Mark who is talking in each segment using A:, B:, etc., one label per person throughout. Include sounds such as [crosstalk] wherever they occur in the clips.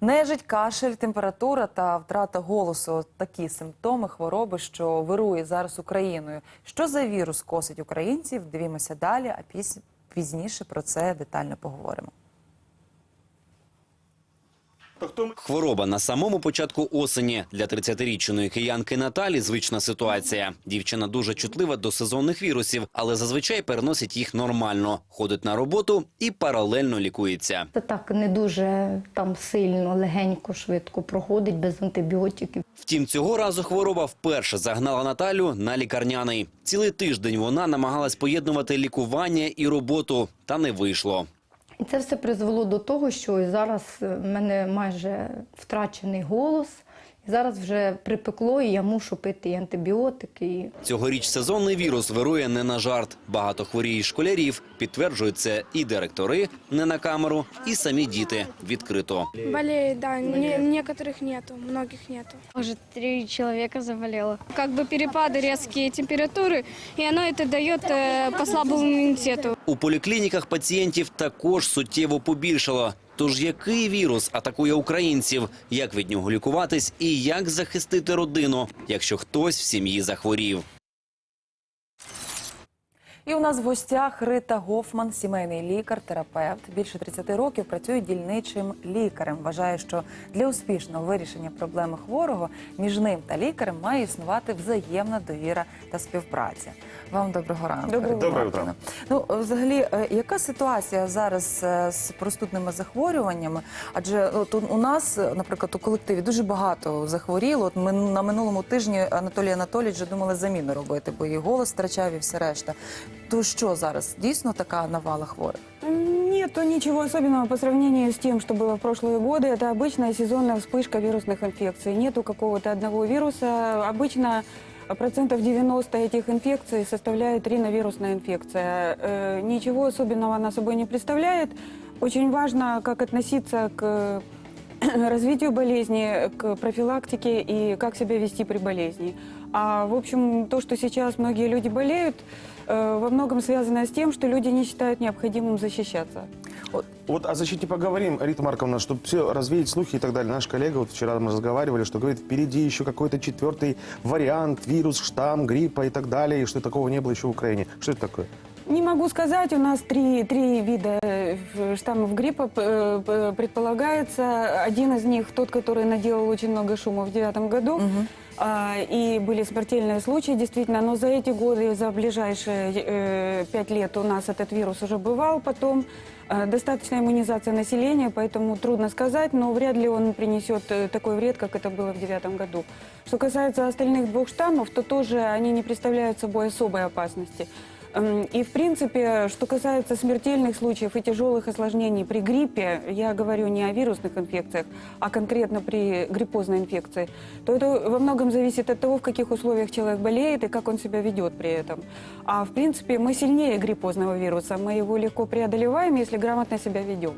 A: Нежить, кашель, температура та втрата голосу такі симптоми хвороби, що вирує зараз Україною. Що за вірус косить українців? Дивімося далі, а пізніше про це детально поговоримо.
B: Хвороба на самому початку осені для 30-річної киянки Наталі звична ситуація. Дівчина дуже чутлива до сезонних вірусів, але зазвичай переносить їх нормально, ходить на роботу і паралельно лікується.
C: Це так не дуже там сильно, легенько, швидко проходить без антибіотиків.
B: Втім, цього разу хвороба вперше загнала Наталю на лікарняний. Цілий тиждень вона намагалась поєднувати лікування і роботу, та не вийшло.
C: І це все призвело до того, що зараз в мене майже втрачений голос. І зараз вже припекло, і я мушу пити і антибіотики. І...
B: Цьогоріч сезонний вірус вирує не на жарт. Багато хворіє й школярів. Підтверджують це і директори не на камеру, і самі діти відкрито.
D: Болеет, да. Не- некоторых нету, многих нету.
E: Уже три человека заболело.
D: Как бы перепады резкие температуры, и оно это дает э, по слабому иммунитету.
B: У поліклініках пацієнтів також суттєво побільшало. Тож який вірус атакує українців? Як від нього лікуватись і як захистити родину, якщо хтось в сім'ї захворів?
A: І у нас в гостях Рита Гофман, сімейний лікар, терапевт. Більше 30 років працює дільничим лікарем. Вважає, що для успішного вирішення проблеми хворого між ним та лікарем має існувати взаємна довіра та співпраця. Вам доброго ранку.
F: Доброго Доброе
A: Мартівна. Ну, взагалі, е, яка ситуація зараз е, з простудними захворюваннями? Адже от у- нас, е, наприклад, у колективі дуже багато захворіло. От ми на минулому тижні Анатолій Анатолійович вже думали заміну робити, бо і голос втрачав, і все решта. То що зараз? Дійсно така навала хворих?
F: Нету ничего особенного по сравнению с тем, что было в прошлые годы. Это обычная сезонная вспышка вирусных инфекций. Нету какого-то одного вируса. Обычно процентов 90 этих инфекций составляет риновирусная инфекция. Э, Ничего особенного она собой не представляет. Очень важно, как относиться к [coughs] развитию болезни, к профилактике и как себя вести при болезни. А в общем, то, что сейчас многие люди болеют, во многом связано с тем, что люди не считают необходимым защищаться.
G: Вот о защите поговорим, Рита Марковна, чтобы все развеять слухи и так далее. Наш коллега, вот вчера мы разговаривали, что говорит, впереди еще какой-то четвертый вариант, вирус, штамм, гриппа и так далее, и что такого не было еще в Украине. Что это такое?
F: Не могу сказать, у нас три, три вида э, в- штаммов гриппа э, п- предполагается. Один из них тот, который наделал очень много шума в девятом году. А, и были смертельные случаи, действительно, но за эти годы, за ближайшие э, пять лет у нас этот вирус уже бывал потом. Э, Достаточная иммунизация населения, поэтому трудно сказать, но вряд ли он принесет э, такой вред, как это было в девятом году. Что касается остальных двух штаммов, то тоже они не представляют собой особой опасности. Эм, И, в принципе, что касается смертельных случаев и тяжелых осложнений при гриппе, я говорю не о вирусных инфекциях, а конкретно при гриппозной инфекции, то это во многом зависит от того, в каких условиях человек болеет и как он себя ведет при этом. А, в принципе, мы сильнее гриппозного вируса, мы его легко преодолеваем, если грамотно себя ведем.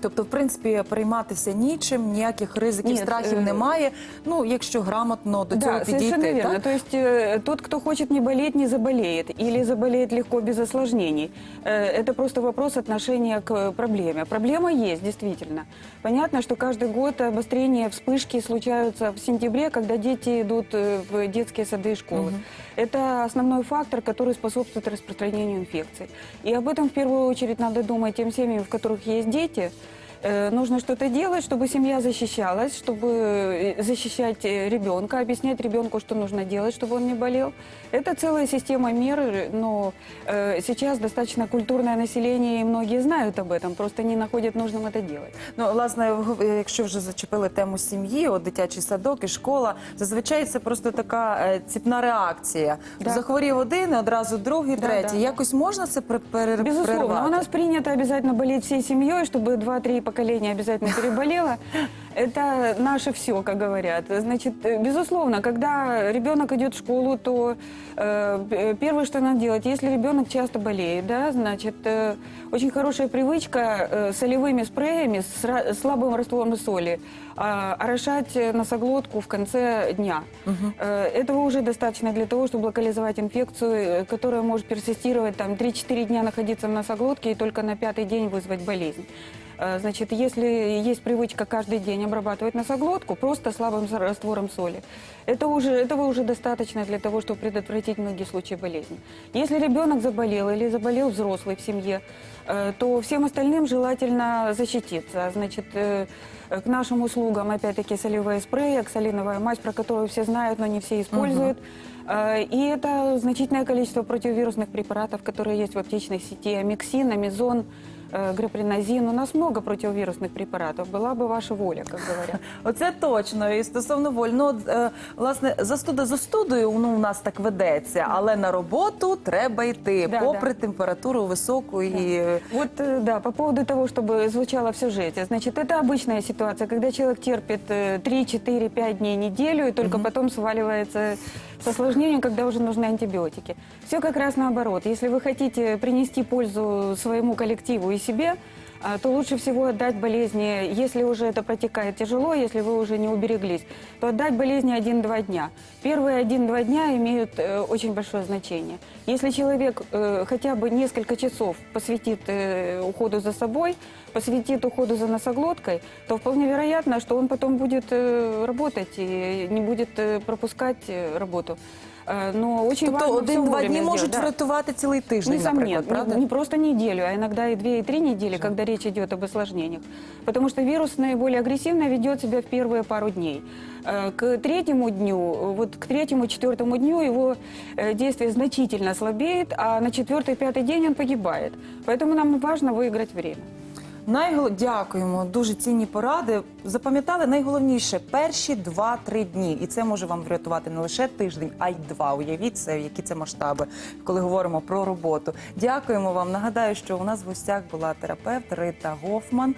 A: Тобто, в принципі, перейматися нічим, ніяких ризиків,
F: Ні,
A: страхів
F: е,
A: немає. Ну, якщо грамотно до цього
F: да, совершенно
A: підійти.
F: верно.
A: так?
F: То есть э, тот, кто хочет не болеть, не заболеет. Или заболеет легко, без осложнений. Э, это просто вопрос отношения к э, проблеме. Проблема есть, действительно. Понятно, что каждый год обострения, вспышки случаются в сентябре, когда дети идут э, в детские сады и школы. Это основной фактор, который способствует распространению инфекций. И об этом в первую очередь надо думать тем семьям, в которых есть дети, Э, Нужно что-то делать, чтобы семья защищалась, чтобы э, защищать э, ребенка, объяснять ребенку, что нужно делать, чтобы он не болел. Это целая система мер, э, но э, сейчас достаточно культурное население, и многие знают об этом, просто не находят нужным это делать.
A: Ну, власне, в- якщо вже зачепили тему сім'ї, от дитячий садок і школа, зазвичай це просто така е, ціпна реакція.
F: Да.
A: Захворів один, одразу другий,
F: Да,
A: третій.
F: да.
A: Якось можна це при- перер-
F: Безусловно,
A: перервати?
F: у нас принято обязательно болеть всей семьей, чтобы два-три поколения обязательно переболело. Это наше все, как говорят. Значит, э, безусловно, когда ребенок идет в школу, то э, первое, что надо делать, если ребенок часто болеет, да, значит, э, очень хорошая привычка э, солевыми спреями с слабым раствором соли а, орошать э, носоглотку в конце дня. Э, Этого уже достаточно для того, чтобы локализовать инфекцию, э, которая может персистировать там 3-4 дня находиться в носоглотке и только на пятый день вызвать болезнь. Э, Значит, если есть привычка каждый день обрабатывать носоглотку просто слабым раствором соли, это уже, этого уже достаточно для того, чтобы предотвратить многие случаи болезни. Если ребенок заболел или заболел взрослый в семье, э, то всем остальным желательно защититься. Значит, э, к нашим услугам, опять-таки, солевые спреи, оксалиновая мазь, про которую все знают, но не все используют. И это значительное количество противовирусных препаратов, которые есть в аптечной сети. Амиксин, амизон, э, грапринозин. У нас много противовирусных препаратов. Была бы ваша воля, как говорят. [laughs]
A: Оце точно. І стосовно воль, ну, от, е, власне, застуда застудою ну, у нас так ведеться, але на роботу треба йти,
F: Да,
A: попри
F: да.
A: температуру високу і.
F: Вот, э, да, по поводу того, чтобы звучало в сюжете. Значит, это обычная ситуация, когда человек терпит э, 3, 4, 5 дней, неделю, и только потом сваливается с осложнением, когда уже нужны антибиотики. Все как раз наоборот. Если вы хотите принести пользу своему коллективу и себе, то лучше всего отдать болезни, если уже это протекает тяжело, если вы уже не убереглись, то отдать болезни 1-2 дня. Первые 1-2 дня имеют э, очень большое значение. Если человек э, хотя бы несколько часов посвятит э, уходу за собой, посвятит уходу за носоглоткой, то вполне вероятно, что он потом будет работать и не будет пропускать работу. Э, но очень
A: Тобто
F: важно всё
A: один-два
F: вовремя
A: дні можуть
F: сделать, да.
A: врятувати цілий тиждень,
F: Несомненно,
A: наприклад, правда?
F: не, не просто неделю, а иногда и две, и три недели, когда речь идет об осложнениях. Потому что вирус наиболее агрессивно ведет себя в первые пару дней. Э, К третьему дню, э, вот к третьему, четвертому дню его э, действие значительно слабеет, а на четвертый, пятый день он погибает. Поэтому нам важно выиграть время.
A: Найгол... Дякуємо, дуже цінні поради. Запам'ятали найголовніше перші два-три дні, і це може вам врятувати не лише тиждень, а й два. Уявіть це, які це масштаби, коли говоримо про роботу. Дякуємо вам. Нагадаю, що у нас в гостях була терапевт Рита Гофман.